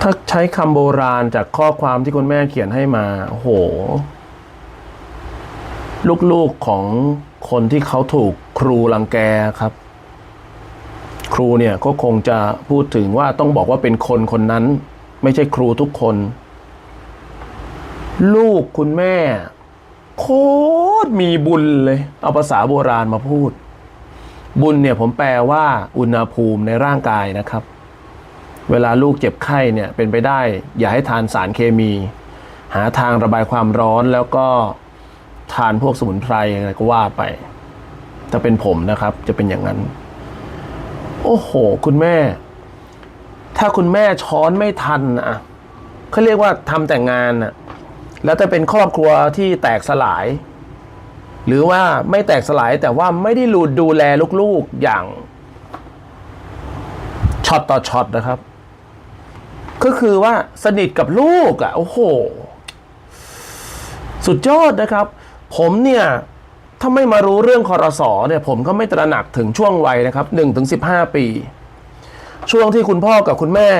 ถ้าใช้คำโบราณจากข้อความที่คุณแม่เขียนให้มาโห ลูกๆของคนที่เขาถูกครูรังแกครับ ครูเนี่ยก็คงจะพูดถึงว่าต้องบอกว่าเป็นคนคนนั้น ไม่ใช่ครูทุกคน ลูกคุณแม่ โคตรมีบุญเลย เอาภาษาโบราณมาพูด บุญเนี่ยผมแปลว่าอุณหภูมิในร่างกายนะครับ เวลาลูกเจ็บไข้เนี่ยเป็นไปได้ อย่าให้ทานสารเคมี หาทางระบายความร้อนแล้วก็ทานพวกสมุนไพรอะไรก็ว่าไป ถ้าเป็นผมนะครับจะเป็นอย่างนั้น โอ้โห คุณแม่ ถ้าคุณแม่ช้อนไม่ทันอะเขาเรียกว่าทำแต่งงานอะแล้วถ้าเป็นครอบครัวที่แตกสลาย หรือว่าไม่แตกสลายแต่ว่าไม่ได้รูดูแลลูกๆอย่างช็อตต่อช็อตนะครับ ก็คือว่าสนิทกับลูกอะ โอ้โห สุดยอดนะครับ ผมเนี่ยถ้าไม่มารู้เรื่องคอรสอเนี่ย ผมก็ไม่ตระหนักถึงช่วงวัยนะครับหนึ่งถึงสิบห้าปี ช่วงที่คุณพ่อกับคุณแม่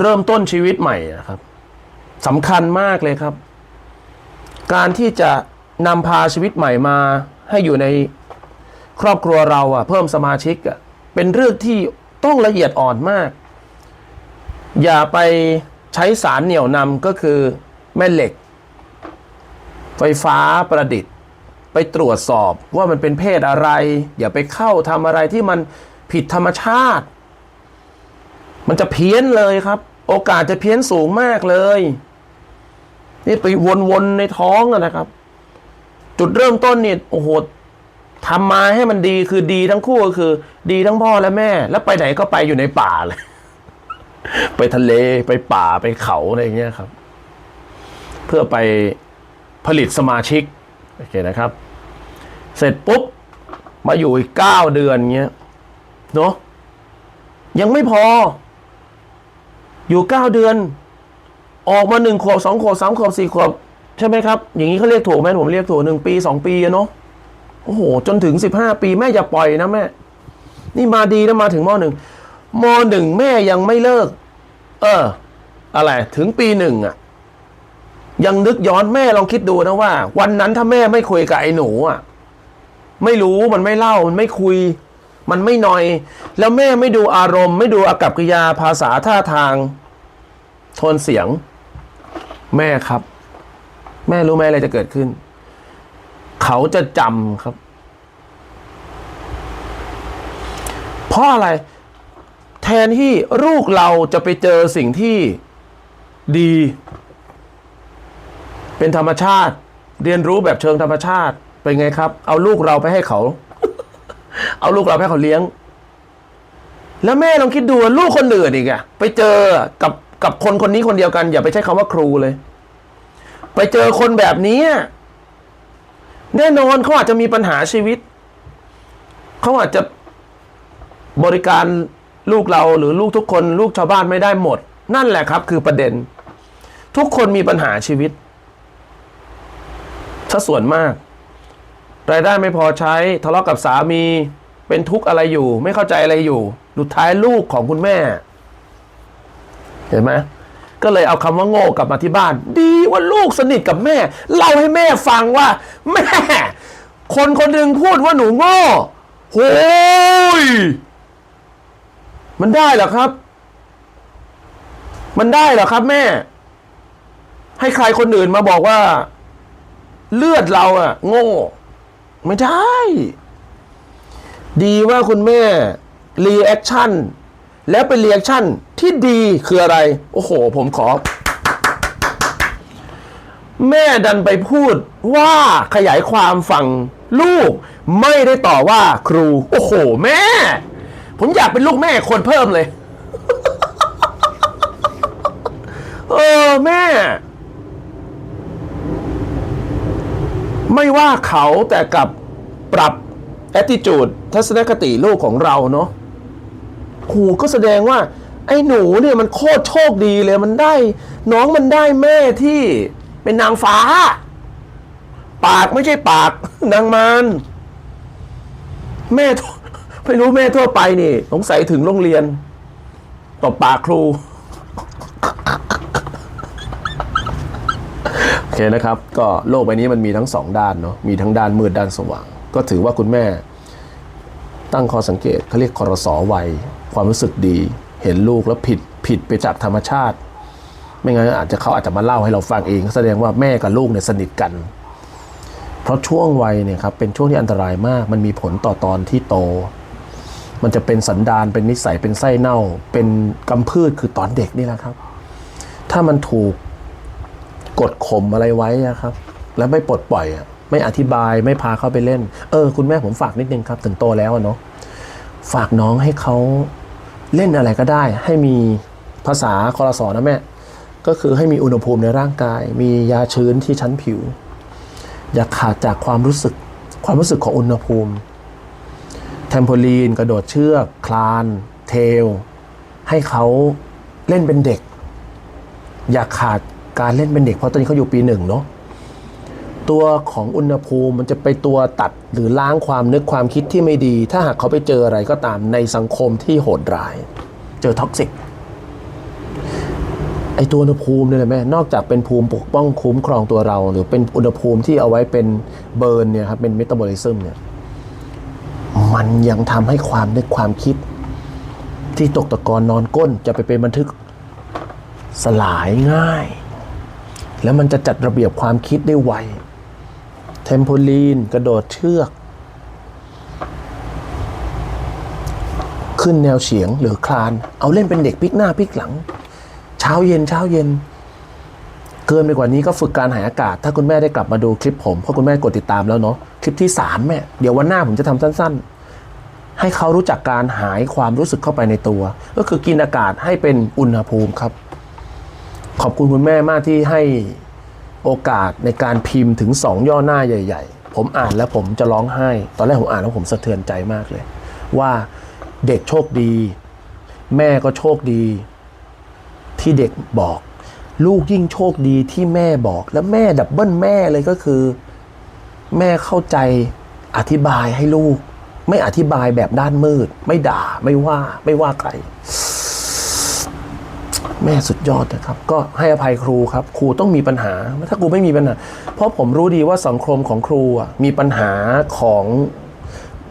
เริ่มต้นชีวิตใหม่นะครับสำคัญมากเลยครับ การที่จะนำพาชีวิตใหม่มาให้อยู่ในครอบครัวเราอะเพิ่มสมาชิกอะ เป็นเรื่องที่ต้องละเอียดอ่อนมาก อย่าไปใช้สารเหนี่ยวนำก็คือแม่เหล็ก ไฟฟ้าประดิษฐ์ ไปตรวจสอบว่ามันเป็นเพศอะไร อย่าไปเข้าทำอะไรที่มันผิดธรรมชาติ มันจะเพี้ยนเลยครับ โอกาสจะเพี้ยนสูงมากเลยนี่ไปวนๆในท้องนะครับ จุดเริ่มต้นนี่โอ้โห ทำมาให้มันดีคือดีทั้งคู่ก็คือ ดีทั้งพ่อและแม่ แล้วไปไหนก็ไปอยู่ในป่าเลย ไปทะเลไปป่าไปเขาอะไรอย่างเงี้ยครับ เพื่อไปผลิตสมาชิกโอเคนะครับ เสร็จปุ๊บ มาอยู่อีกเก้าเดือนเงี้ยเนาะยังไม่พอ อยู่เก้าเดือน ออกมาหนึ่งขวบสองขวบสามขวบสี่ขวบ ใช่ไหมครับ อย่างนี้เขาเรียกถูกไหมผมเรียกถูกหนึ่งปีสองปีเนาะ โอ้โห จนถึงสิบห้าปีแม่อย่าปล่อยนะแม่ นี่มาดีนะมาถึงมหนึ่งมหนึ่งแม่ยังไม่เลิก เออ อะไร ถึงปีหนึ่งอะยังนึกย้อนแม่ลองคิดดูนะว่า วันนั้นถ้าแม่ไม่คุยกับไอ้หนูอะไม่รู้มันไม่เล่ามันไม่คุย มันไม่หนอย แล้วแม่ไม่ดูอารมณ์ ไม่ดูอากับกิริยาภาษาท่าทางโทนเสียง แม่ครับ แม่รู้ไหมอะไรจะเกิดขึ้น เขาจะจำครับ เพราะอะไร แทนที่ลูกเราจะไปเจอสิ่งที่ดี เป็นธรรมชาติ เรียนรู้แบบเชิงธรรมชาติ เป็นไงครับ เอาลูกเราไปให้เขา เอาลูกเราไปให้เขาเลี้ยง แล้วแม่ลองคิดดูลูกคนอื่นอีกอะไปเจอกับกับคนคนนี้คนเดียวกัน อย่าไปใช้คำว่าครูเลย ไปเจอคนแบบนี้ แน่นอนเขาอาจจะมีปัญหาชีวิต เขาอาจจะบริการลูกเราหรือลูกทุกคน ลูกชาวบ้านไม่ได้หมด นั่นแหละครับ คือประเด็น ทุกคนมีปัญหาชีวิตถ้าส่วนมาก รายได้ไม่พอใช้ทะเลาะกับสามีเป็นทุกข์อะไรอยู่ ไม่เข้าใจอะไรอยู่สุดท้ายลูกของคุณแม่ เห็นไหม ก็เลยเอาคำว่าโง่กลับมาที่บ้าน ดีว่าลูกสนิทกับแม่ เล่าให้แม่ฟังว่า แม่ คนคนหนึ่งพูดว่าหนูโง่โอ้ยมันได้เหรอครับ มันได้เหรอครับ แม่ ให้ใครคนอื่นมาบอกว่า เลือดเราอะโง่ ไม่ได้ ดีว่าคุณแม่รีแอคชั่น แล้วเป็นรีแอคชั่นที่ดีคืออะไร โอ้โห ผมขอ แม่ดันไปพูดว่าขยายความฝั่งลูกไม่ได้ต่อว่าครู โอ้โห แม่ ผมอยากเป็นลูกแม่คนเพิ่มเลย เออ แม่ ไม่ว่าเขาแต่กับปรับ attitude ทัศนคติลูกของเราเนาะ โหก็แสดงว่า ไอ้หนูเนี่ยมันโคตรโชคดีเลยมันได้ น้องมันได้แม่ที่เป็นนางฟ้า ปากไม่ใช่ปากนางมารแม่ไม่รู้แม่ทั่วไปนี่สงสัยถึงโรงเรียนตบปากครูโอเคนะครับ ก็โลกใบนี้มันมีทั้งสองด้านเนาะมีทั้งด้านมืดด้านสว่าง ก็ถือว่าคุณแม่ ตั้งข้อสังเกตเขาเรียกคอรสอวัย ความรู้สึกดี เห็นลูกแล้วผิดผิดไปจากธรรมชาติ ไม่งั้นอาจจะเขาอาจจะมาเล่าให้เราฟังเองแสดงว่าแม่กับลูกเนี่ยสนิทกัน เพราะช่วงวัยเนี่ยครับเป็นช่วงที่อันตรายมาก มันมีผลต่อตอนที่โต มันจะเป็นสันดานเป็นนิสัยเป็นไส้เน่า เป็นกำพืชคือตอนเด็กนี่แหละครับ ถ้ามันถูกกดข่มอะไรไว้ครับ แล้วไม่ปลดปล่อยอะ ไม่อธิบายไม่พาเขาไปเล่น เออ คุณแม่ผมฝากนิดนึงครับถึงโตแล้วอะเนาะฝากน้องให้เขาเล่นอะไรก็ได้ ให้มีภาษาคอรสอนะแม่ ก็คือให้มีอุณหภูมิในร่างกาย มียาชื้นที่ชั้นผิว อย่าขาดจากความรู้สึกความรู้สึกของอุณหภูมิ เทมโพลีนกระโดดเชือก คลาน เทล ให้เขาเล่นเป็นเด็ก อย่าขาดการเล่นเป็นเด็กเพราะตอนนี้เขาอยู่ปีหนึ่งเนาะ ตัวของอุณหภูมิมันจะไปตัวตัดหรือล้างความนึกความคิดที่ไม่ดี ถ้าหากเขาไปเจออะไรก็ตามในสังคมที่โหดร้าย เจอท็อกซิกไอตัวอุณหภูมิเนี่ยแหละแม่นอกจากเป็นภูมิปกป้องคุ้มครองตัวเรา หรือเป็นอุณหภูมิที่เอาไว้เป็นเบิร์นเนี่ยครับเป็นเมตาบอลิซึมเนี่ยมันยังทำให้ความนึกความคิด ที่ตกตะกอนนอนก้นจะไปเป็นบันทึกสลายง่าย แล้วมันจะจัดระเบียบความคิดได้ไว เทมโพลีน กระโดดเชือก ขึ้นแนวเฉียงหรือคลาน เอาเล่นเป็นเด็กพลิกหน้าพลิกหลัง เช้าเย็นเช้าเย็น เกินไปกว่านี้ก็ฝึกการหายอากาศ ถ้าคุณแม่ได้กลับมาดูคลิปผมเพราะคุณแม่กดติดตามแล้วเนาะคลิปที่สามแม่เดี๋ยววันหน้าผมจะทำสั้น ๆ ให้เขารู้จักการหายความรู้สึกเข้าไปในตัว ก็คือกินอากาศให้เป็นอุณหภูมิครับ ขอบคุณคุณแม่มากที่ให้ โอกาสในการพิมพ์ถึงสองย่อหน้าใหญ่ ๆ ผมอ่านแล้วผมจะร้องไห้ ตอนแรกผมอ่านแล้วผมสะเทือนใจมากเลย ว่าเด็กโชคดี แม่ก็โชคดี ที่เด็กบอก ลูกยิ่งโชคดีที่แม่บอกแล้วแม่ดับเบิลแม่เลยก็คือ แม่เข้าใจอธิบายให้ลูก ไม่อธิบายแบบด้านมืด ไม่ด่าไม่ว่าไม่ว่าใคร แม่สุดยอดนะครับ ก็ให้อภัยครูครับ ครูต้องมีปัญหา ถ้าครูไม่มีปัญหา เพราะผมรู้ดีว่าสังคมของครูมีปัญหาของ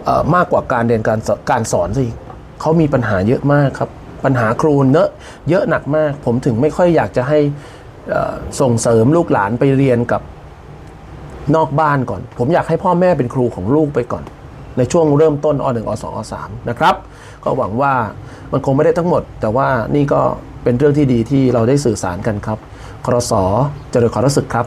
ออมากกว่าการเรียนการสอนการสอนซะอีกเขามีปัญหาเยอะมากครับ ปัญหาครูเนอะเยอะหนักมาก ผมถึงไม่ค่อยอยากจะให้ส่งเสริมลูกหลานไปเรียนกับนอกบ้านก่อน ผมอยากให้พ่อแม่เป็นครูของลูกไปก่อน ในช่วงเริ่มต้นอ .1 อ .2 อ .3 นะครับ ก็หวังว่ามันคงไม่ได้ทั้งหมด แต่ว่านี่ก็ เป็นเรื่องที่ดีที่เราได้สื่อสารกันครับครสเจริญขอรสึกครับ